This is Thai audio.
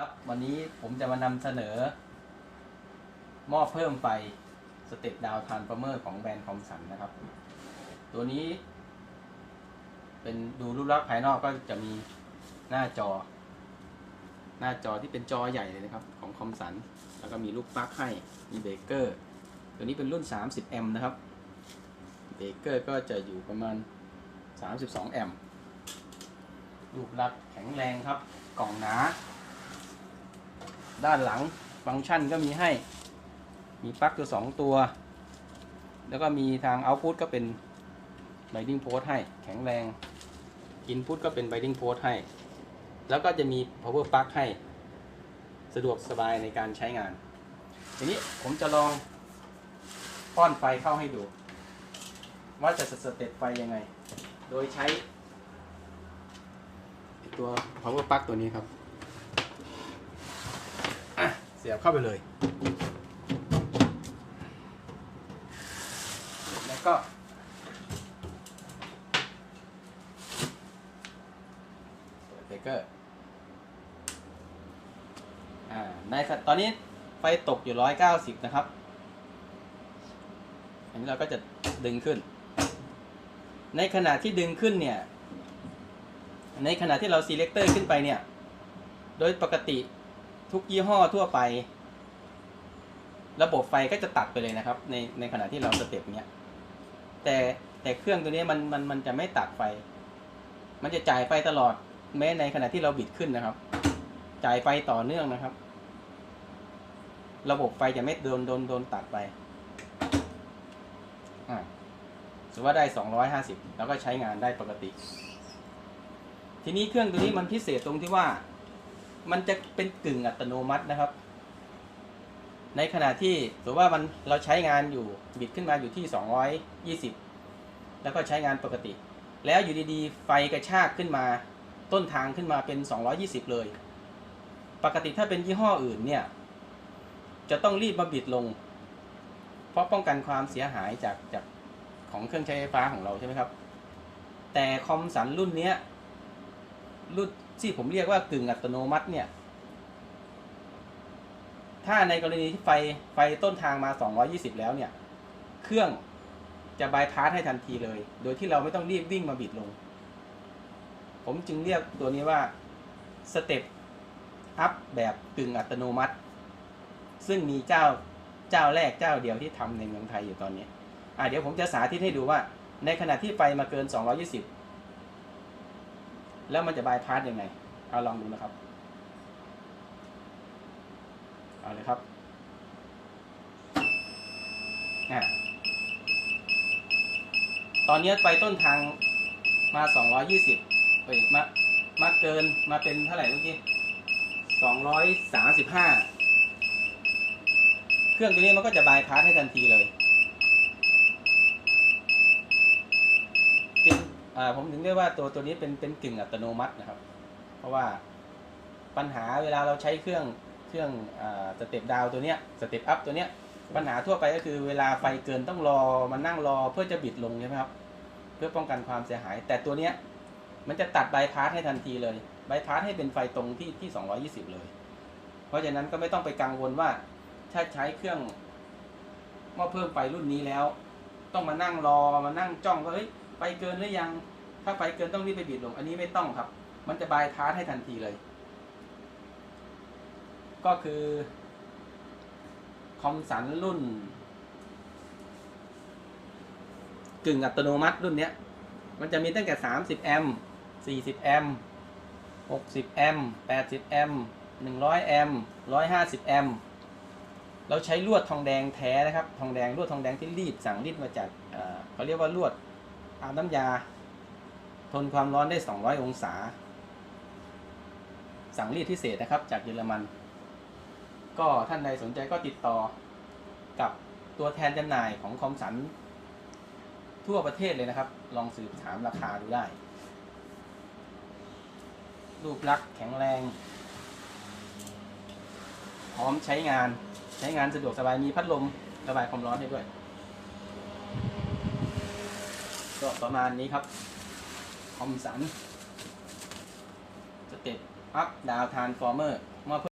ครับวันนี้ผมจะมานำเสนอหม้อเพิ่มไฟสเต็ปดาวทานฟอร์เมอร์ของแบรนด์คอมสันนะครับ ตัวนี้ เป็นดูรูปลักษณ์ภายนอกก็จะมีหน้าจอ หน้าจอที่เป็นจอใหญ่เลยนะครับของคอมสัน แล้วก็มีลูกปลั๊กให้มีเบรกเกอร์ ตัวนี้เป็นรุ่น 30 แอมป์นะครับเบรกเกอร์ก็จะอยู่ประมาณ 32 แอมป์รูปลักษณ์แข็งแรงครับกล่องหนา ด้านหลังฟังก์ชันก็มีให้ มีปลั๊กตัวสองตัว แล้วก็มีทางเอา t พุตก็เป็นไบดิ้งโพสให้แข็งแรงอินพุตก็เป็นไบดิ้งโพสให้ แล้วก็จะมี power plug ให้ สะดวกสบายในการใช้งาน ทีนี้ผมจะลองป้อนไฟเข้าให้ดู ว่าจะสเต็ปไฟยังไง โดยใช้ ตัว power plug ตัวนี้ครับ สียบเข้าไปเลย แล้วก็ เปิดเบรกเกอร์อ่าในตอนนี้ไฟตกอยู่ 190 นะครับ อันนี้เราก็จะดึงขึ้น ในขณะที่ดึงขึ้นเนี่ย ในขณะที่เรา selector ขึ้นไปเนี่ย โดยปกติ ทุกยี่ห้อทั่วไป ระบบไฟก็จะตัดไปเลยนะครับ ในในขณะที่เราสเต็ปเนี้ยแต่แต่เครื่องตัวนี้มันมันมันจะไม่ตัดไฟ มันจะจ่ายไฟตลอดแม้ในขณะที่เราบิดขึ้นนะครับ จ่ายไฟต่อเนื่องนะครับ ระบบไฟจะไม่โดนโดนโดนตัดไปอ่าสมมติว่าได้ 250 แล้วก็ใช้งานได้ปกติ ทีนี้เครื่องตัวนี้มันพิเศษตรงที่ว่า มันจะเป็นกึ่งอัตโนมัตินะครับ ในขณะที่สมมติว่ามันเราใช้งานอยู่บิดขึ้นมาอยู่ที่ 220 แล้วก็ใช้งานปกติ แล้วอยู่ดีๆ ไฟกระชากขึ้นมาต้นทางขึ้นมาเป็น 220 เลย ปกติถ้าเป็นยี่ห้ออื่นเนี่ย จะต้องรีบมาบิดลง เพราะป้องกันความเสียหายจากจากของเครื่องใช้ไฟฟ้าของเราใช่ไหมครับ แต่คอมสันรุ่นเนี้ยรุ่น ที่ผมเรียกว่ากึ่งอัตโนมัติเนี่ย ถ้าในกรณีที่ไฟไฟต้นทางมา 220 แล้วเนี่ย เครื่องจะบายพาสให้ทันทีเลย โดยที่เราไม่ต้องรีบวิ่งมาบิดลง ผมจึงเรียกตัวนี้ว่าสเต็ปอัพแบบกึ่งอัตโนมัติ ซึ่งมีเจ้าเจ้าแรกเจ้าเดียวที่ทำในเมืองไทยอยู่ตอนนี้ อะเดี๋ยวผมจะสาธิตให้ดูว่า ในขณะที่ไฟมาเกิน 220 แล้วมันจะบายพาสยังไงเอาลองดูนะครับเอาเลยครับอ่ตอนนี้ไฟต้นทางมา 220เอ้ยมามาเกินมาเป็นเท่าไหร่เมื่อกี้ 235 เครื่องตัวนี้มันก็จะบายพาสให้ทันทีเลย จริงอ่า ผมถึงเรียกว่าตัวตัวนี้เป็นเป็นกึ่งอัตโนมัตินะครับ เพราะว่าปัญหาเวลาเราใช้เครื่องเครื่องอสเต็ปดาวตัวเนี้ยสเต็ปอัพตัวเนี้ยปัญหาทั่วไปก็คือเวลาไฟเกินต้องรอมานั่งรอเพื่อจะบิดลงใช่ไหมครับ เพื่อป้องกันความเสียหาย แต่ตัวเนี้ยมันจะตัดบายพาสให้ทันทีเลยบายพาสให้เป็นไฟตรงที่ที่ 220 เลย เพราะฉะนั้นก็ไม่ต้องไปกังวลว่า ถ้าใช้เครื่องหม้อเพิ่มไฟรุ่นนี้แล้ว ต้องมานั่งรอมานั่งจ้องว่าเฮ้ย ไฟเกินหรือยัง ถ้าไฟเกินต้องรีบไปบิดลง อันนี้ไม่ต้องครับ มันจะบายพาสให้ทันทีเลย ก็คือคอมสันรุ่น กึ่งอัตโนมัติรุ่นเนี้ย มันจะมีตั้งแต่ 30 แอมป์ 40 แอมป์ 60 แอมป์ 80 แอมป์ 100 แอมป์ 150 แอมป์เราใช้ลวดทองแดงแท้นะครับ ทองแดงลวดทองแดงที่รีดสั่งรีดมาจากเอ่อเขาเรียกว่าลวด อาบน้ำยา ทนความร้อนได้ 200 องศา สั่งรีดพิเศษนะครับ จากเยอรมัน ก็ท่านใดสนใจก็ติดต่อกับตัวแทนจำหน่ายของคอมสัน ทั่วประเทศเลยนะครับ ลองสืบถามราคาดูได้ รูปลักษณ์แข็งแรง พร้อมใช้งาน ใช้งานสะดวกสบายมีพัดลมระบายความร้อนให้ด้วย ก็ประมาณนี้ครับคอมสันสเต็ป up down transformer มา